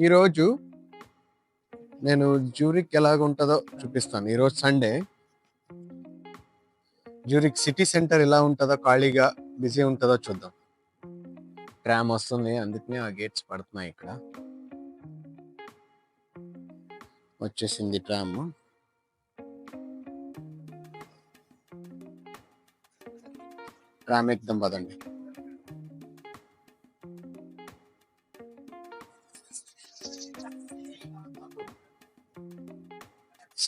ఈరోజు నేను జ్యూరిక్ ఎలాగ ఉంటుందో చూపిస్తాను. ఈరోజు సండే. జ్యూరిక్ సిటీ సెంటర్ ఎలా ఉంటుందో ఖాళీగా బిజీ ఉంటుందో చూద్దాం. ట్రామ్ వస్తుంది అందుకనే ఆ గేట్స్ పడుతున్నాయి ఇక్కడ. వచ్చేసింది ట్రామ్. ట్రామ్ ఎక్దాం పదండి.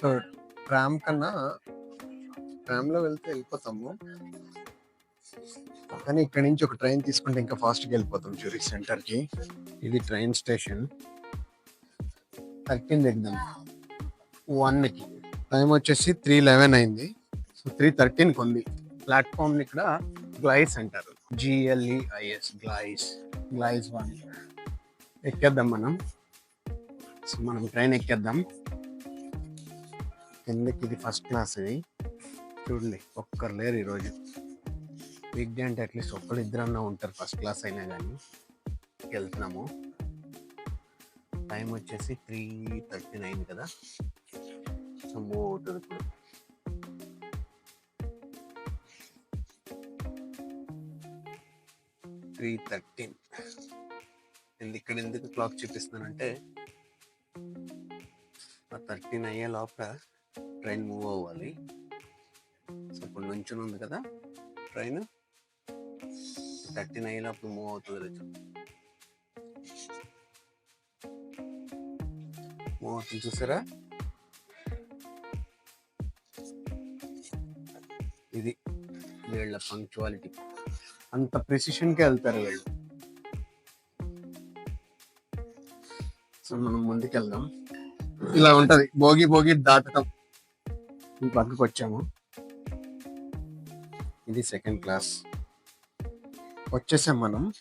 సో ట్రామ్ కన్నా ట్రామ్లో వెళ్తే వెళ్ళిపోతాము. కానీ ఇక్కడ నుంచి ఒక ట్రైన్ తీసుకుంటే ఇంకా ఫాస్ట్గా వెళ్ళిపోతాం జ్యూరిక్ సెంటర్కి. ఇది ట్రైన్ స్టేషన్. థర్టీన్ ఎగ్దాం వన్కి. టైం వచ్చేసి త్రీ లెవెన్ అయింది. సో త్రీ థర్టీన్కి ఉంది. ప్లాట్ఫామ్ని ఇక్కడ గ్లైస్ అంటారు. G L E I S Gleis. Gleis one. ఎక్కేద్దాం మనం. సో మనం ట్రైన్ ఎక్కేద్దాం. కిందకి ఇది ఫస్ట్ క్లాస్ ఇది? చూడండి ఒక్కరు లేరు ఈరోజు. వీక్ డే అంటే అట్లీస్ట్ ఒక్కరు ఇద్దరన్నా ఉంటారు ఫస్ట్ క్లాస్ అయినా కానీ వెళ్తున్నాము. టైం వచ్చేసి త్రీ థర్టీ నైన్ కదా. సో మూవ్ అవుతుంది ఇప్పుడు. త్రీ థర్టీన్ నేను ఇక్కడ ఎందుకు క్లాక్ చూపిస్తున్నానంటే ఆ థర్టీన్ అయ్యే లోపల ట్రైన్ మూవ్ అవ్వాలి. సో ఇప్పుడు నుంచుని ఉంది కదా ట్రైన్. థర్టీన్ అయ్యే లోపల మూవ్ అవుతుంది లేదు మూవ్ అవుతుంది చూసారా? ఇది వీళ్ళ పంక్చువాలిటీ అంత ప్రెసిషన్కి వెళ్తారు వీళ్ళు. సో మనం ముందుకెళ్దాం. ఇలా ఉంటది. భోగి భోగి దాటడం ఈ పక్కకు వచ్చాము. ఇది సెకండ్ క్లాస్. వచ్చేసాం మనం.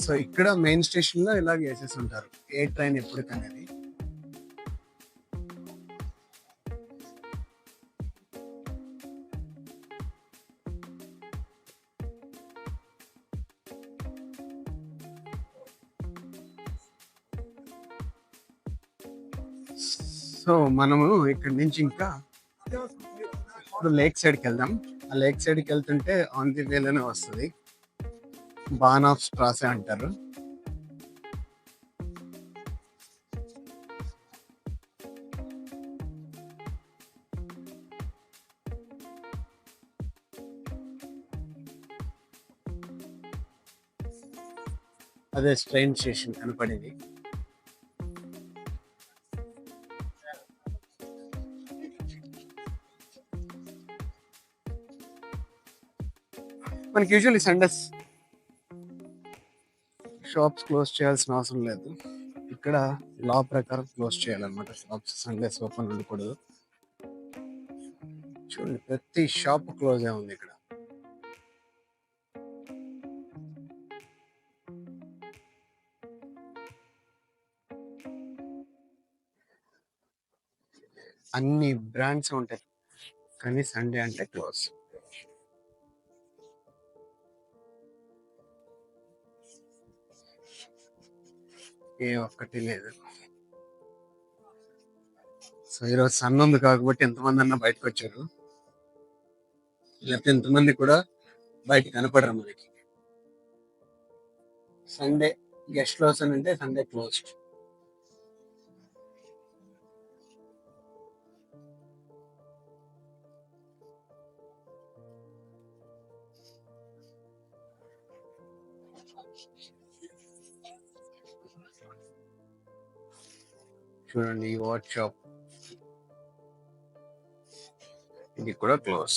సో ఇక్కడ మెయిన్ స్టేషన్లో ఇలాగ వేసేసి ఉంటారు. ఏ ట్రైన్ ఎప్పుడు అనేది సో మనము ఇక్కడ నుంచి ఇంకా ఇప్పుడు లేక్ సైడ్కి వెళ్దాం. ఆ లేక్ సైడ్కి వెళ్తుంటే ఆన్ ది వేలోనే వస్తుంది. బాన్ ఆఫ్ స్ట్రాసే అంటారు. అదే ట్రైన్ స్టేషన్ కనపడేది. మనకి యూజువల్లీ సండేస్ షాప్స్ క్లోజ్ చేయాల్సిన అవసరం లేదు. ఇక్కడ లా ప్రకారం క్లోజ్ చేయాలన్నమాట. షాప్స్ సండేస్ ఓపెన్ ఉండకూడదు. చూడండి ప్రతి షాప్ క్లోజ్ ఉంది ఇక్కడ. అన్ని బ్రాండ్స్ ఉంటాయి. కానీ సండే అంటే క్లోజ్ ఏ ఒక్కటి లేదు. సో ఈరోజు సన్ ఉంది కాబట్టి ఎంతమంది అన్న బయటకు వచ్చారు లేకపోతే ఎంతమంది కూడా బయట కనపడరు మనకి. సండే గెస్ట్ హౌస్ అని అంటే సండే క్లోజ్డ్. చూడండి ఈ వాచ్ షాప్ ఇది కూడా క్లోజ్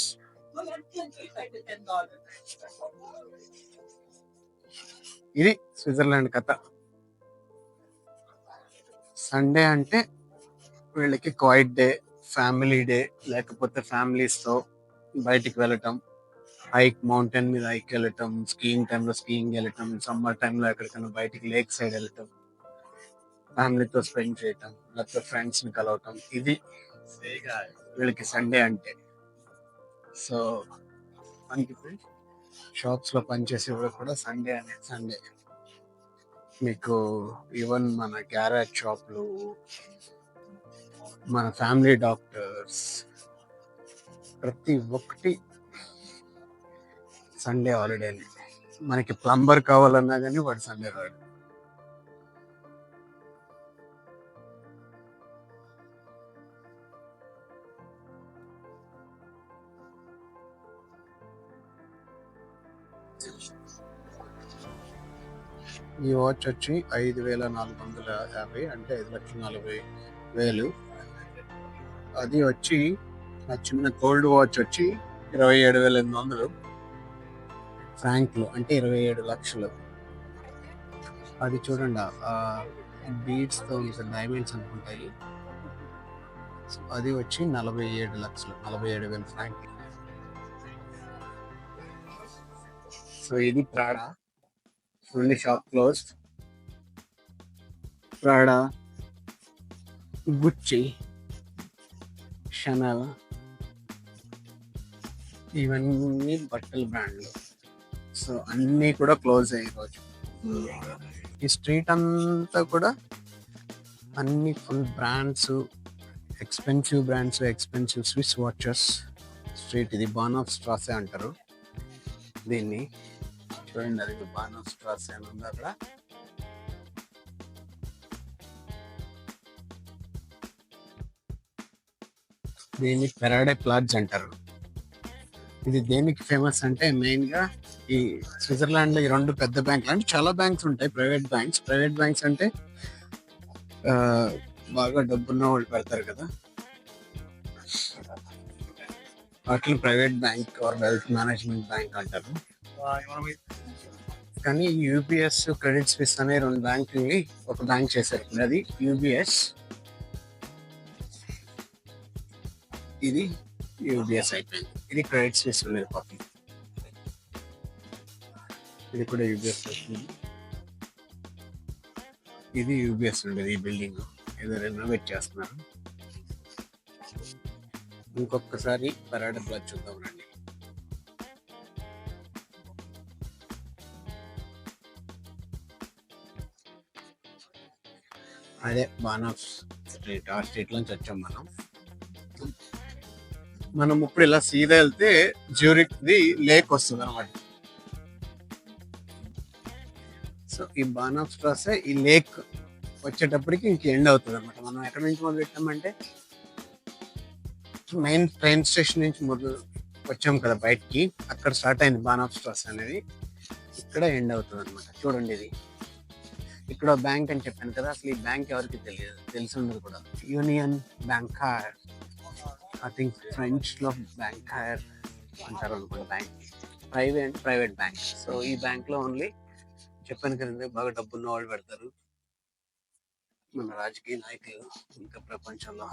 ఇది స్విట్జర్లాండ్ కథ. సండే అంటే వీళ్ళకి క్వైట్ డే ఫ్యామిలీ డే లేకపోతే ఫ్యామిలీస్తో బయటికి వెళ్ళటం హైక్ మౌంటైన్ మీద హైక్ వెళ్ళటం స్కీయింగ్ టైంలో స్కీయింగ్ వెళ్ళటం సమ్మర్ టైంలో ఎక్కడికైనా బయటికి లేక్ సైడ్ వెళ్ళటం. ఫ్యామిలీతో స్పెండ్ చేయటం లేకపోతే ఫ్రెండ్స్ని కలవటం ఇది వీళ్ళకి సండే అంటే. సో మనకి షాప్స్లో పనిచేసే వాళ్ళు కూడా సండే అనేది సండే. మీకు ఈవెన్ మన గ్యారేజ్ షాప్లు మన ఫ్యామిలీ డాక్టర్స్ ప్రతి ఒక్కటి సండే హాలిడే మనకి ప్లంబర్ కావాలన్నా కానీ వాడు సండే రాడు. ఈ వాచ్ వచ్చి ఐదు వేల నాలుగు వందల యాభై అంటే ఐదు లక్షల నలభై వేలు. అది వచ్చి ఆ చిన్న గోల్డ్ వాచ్ వచ్చి ఇరవై ఏడు వేల ఎనిమిది వందలు. ఫ్రాంక్లు అంటే ఇరవై ఏడు లక్షలు. అది చూడండి ఆ బీడ్స్తో డైమండ్స్ అనుకుంటాయి. అది వచ్చి నలభై ఏడు లక్షలు నలభై ఏడు వేల ఫ్రాంక్లు సో ఇది Prada only shop close Prada Gucci Chanel ఇవన్నీ బట్టల బ్రాండ్లు. సో అన్నీ కూడా క్లోజ్ అయ్యే రోజు ఈ స్ట్రీట్ అంతా కూడా అన్ని full brands expensive brands expensive Swiss watches. Street ఇది బాన్ ఆఫ్ స్ట్రాసే అంటారు దీన్ని. చూడండి అది బాణస్ క్రాస్ అని ఉంది అక్కడ దీన్ని పెరాడే ప్లాట్స్ అంటారు. ఇది దేనికి ఫేమస్ అంటే మెయిన్గా ఈ స్విట్జర్లాండ్లో ఈ రెండు పెద్ద బ్యాంకులు అంటే చాలా బ్యాంక్స్ ఉంటాయి ప్రైవేట్ బ్యాంక్స్ ప్రైవేట్ బ్యాంక్స్ అంటే బాగా డబ్బున్న వాళ్ళు పెడతారు కదా. వాటిని private bank or wealth management bank అంటారు. కానీ యూపీఎస్ క్రెడిట్ స్విస్ అనే రెండు బ్యాంకుల్ని ఒక బ్యాంక్ చేశారు. అది యూబిఎస్ ఇది యూబిఎస్ అయిపోయింది. ఇది క్రెడిట్ స్విస్ ఉండేది పాపం. ఇది కూడా యూబిఎస్ వచ్చింది ఇది యూబిఎస్ ఉండేది ఈ బిల్డింగ్. ఏదో రెనోవేట్ చేస్తున్నారు. ఇంకొకసారి పరాడ ప్లాట్ చూద్దాం రండి. అదే బానాఫ్ స్ట్రీట్ ఆ స్ట్రీట్ నుంచి వచ్చాం మనం. మనం ఇప్పుడు ఇలా సీదా వెళ్తే జ్యూరిక్ ది లేక్ వస్తుంది అనమాట సో ఈ బానాఫ్ స్ట్రాస్ ఈ లేక్ వచ్చేటప్పటికి ఇంక ఎండ్ అవుతుంది అనమాట మనం ఎక్కడి నుంచి మొదలు పెట్టామంటే మెయిన్ ట్రైన్ స్టేషన్ నుంచి మొదలు వచ్చాం కదా బయటికి. అక్కడ స్టార్ట్ అయింది బానాఫ్ స్ట్రాస్ అనేది. ఇక్కడ ఎండ్ అవుతుంది అనమాట చూడండి ఇది. ఇక్కడ బ్యాంక్ అని చెప్పాను కదా అసలు ఈ బ్యాంక్ ఎవరికి తెలియదు తెలిసి ఉండదు కూడా. యూనియన్ బ్యాంక్ ఐ థింక్ ఫ్రెంచ్లో బ్యాంక్ అంటారు అనుకోండి bank. Private private bank so ఈ బ్యాంక్లో ఓన్లీ చెప్పాను కదండి బాగా డబ్బున్న వాళ్ళు పెడతారు. మన రాజకీయ నాయకులు ఇంకా ప్రపంచంలో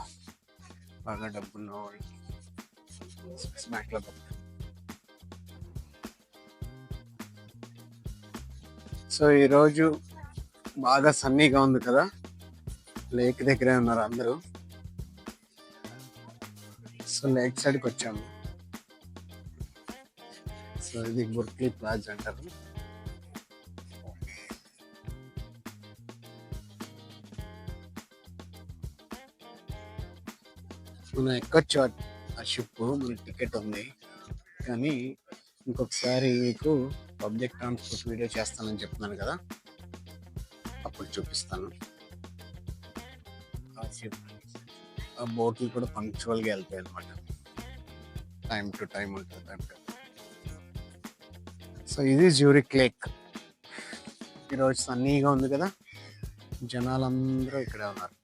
బాగా డబ్బున్న వాళ్ళు. బ్యాంక్లో పెడతారు. సో ఈరోజు బాగా సన్నీగా ఉంది కదా. లేక్ దగ్గరే ఉన్నారు అందరూ. సో లేక్ సైడ్కి వచ్చాము. సో ఇది బుర్క్లీ ప్లాజ్ అంటారు. మనం ఎక్కొచ్చు ఆ- ఆ షిప్ మనకి టికెట్ ఉంది. కానీ ఇంకొకసారి మీకు పబ్లిక్ ట్రాన్స్పోర్ట్ వీడియో చేస్తానని చెప్తున్నాను కదా. అప్పుడు చూపిస్తాను. ఆ బోట్లు కూడా పంక్చువల్గా వెళ్తాయి అనమాట టైం టు టైం ఉంటుంది టైం టు సో ఇది జ్యూరిక్ లేక్ ఈరోజు సన్నీగా ఉంది కదా. జనాలందరూ ఇక్కడే ఉన్నారు.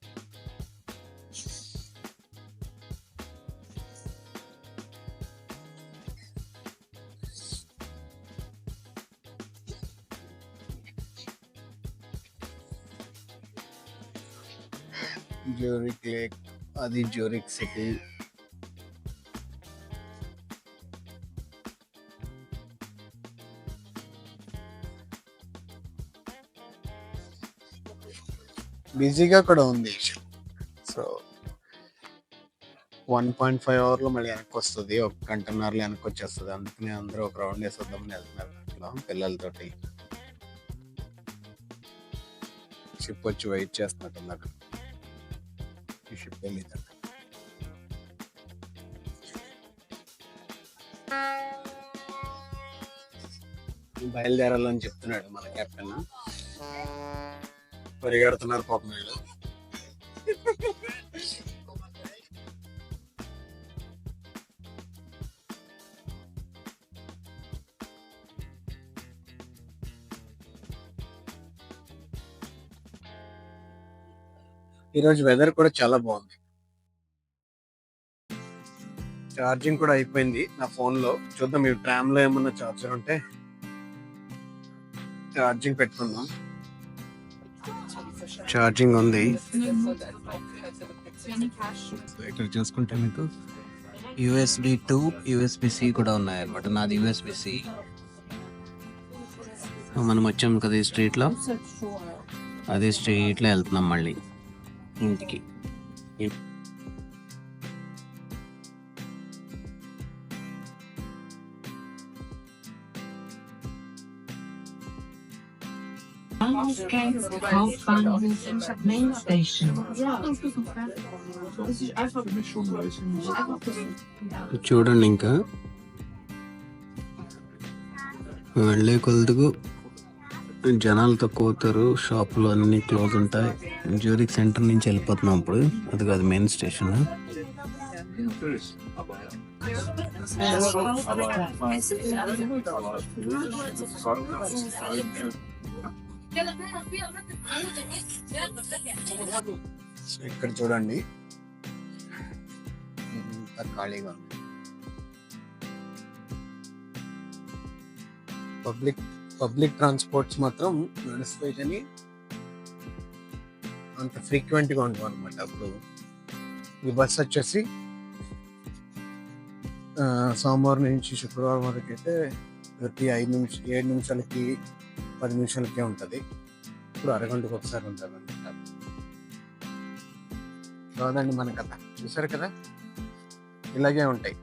జ్యూరిక్ లేక్ అది జ్యూరిక్ సిటీ బిజీగా కూడా ఉంది. సో వన్ పాయింట్ ఫైవ్ అవర్లో మళ్ళీ వెనక్కి వస్తుంది. ఒక గంటన్నరలో వెనక్కి వచ్చేస్తుంది. అందుకనే అందరూ ఒక రౌండ్ వేసేద్దామని వెళ్తున్నారు. అట్లా పిల్లలతోటి. షిప్ వచ్చి వెయిట్ చేస్తున్నట్టుంది అక్కడ ఈ షిప్ బయలుదేరాలని చెప్తున్నాడు మన కెప్టెన్. పరిగెడుతున్నారు పాపం వీళ్ళు. ఈరోజు వెదర్ కూడా చాలా బాగుంది. ఛార్జింగ్ కూడా అయిపోయింది నా ఫోన్లో చూద్దాం ఈ ట్రామ్లో ఏమన్నా ఛార్జర్ ఉంటే ఛార్జింగ్ పెట్టుకుందాం. ఛార్జింగ్ ఉంది. ఇక్కడ చూసుకుంటే మీకు యుఎస్బి టూ యూఎస్బిసి కూడా ఉన్నాయి అనమాట నాది యూఎస్బిసి మనం వచ్చాము కదా ఈ స్ట్రీట్లో అదే స్ట్రీట్లో వెళ్తున్నాం మళ్ళీ. ఇంటికి. చూడండి ఇంకా. వెళ్ళే కొలుతుకు జనాలు తక్కువ అవుతారు షాపులు అన్ని క్లోజ్ ఉంటాయి. జ్యూరిక్ సెంటర్ నుంచి వెళ్ళిపోతున్నాం ఇప్పుడు. అది కాదు మెయిన్ స్టేషన్. ఇక్కడ చూడండి? ఖాళీగా ఉంది. పబ్లిక్ పబ్లిక్ ట్రాన్స్పోర్ట్స్ మాత్రం నడుస్తాయి కానీ అంత ఫ్రీక్వెంట్గా ఉండవు అనమాట అప్పుడు ఈ బస్ వచ్చేసి సోమవారం నుంచి శుక్రవారం వరకు అయితే ప్రతి ఐదు నిమిషం ఏడు నిమిషాలకి పది నిమిషాలకే ఉంటుంది. ఇప్పుడు అరగంటకు ఒకసారి ఉంటుంది అనమాట కాదండి మన కథ. చూసారు కదా? ఇలాగే ఉంటాయి.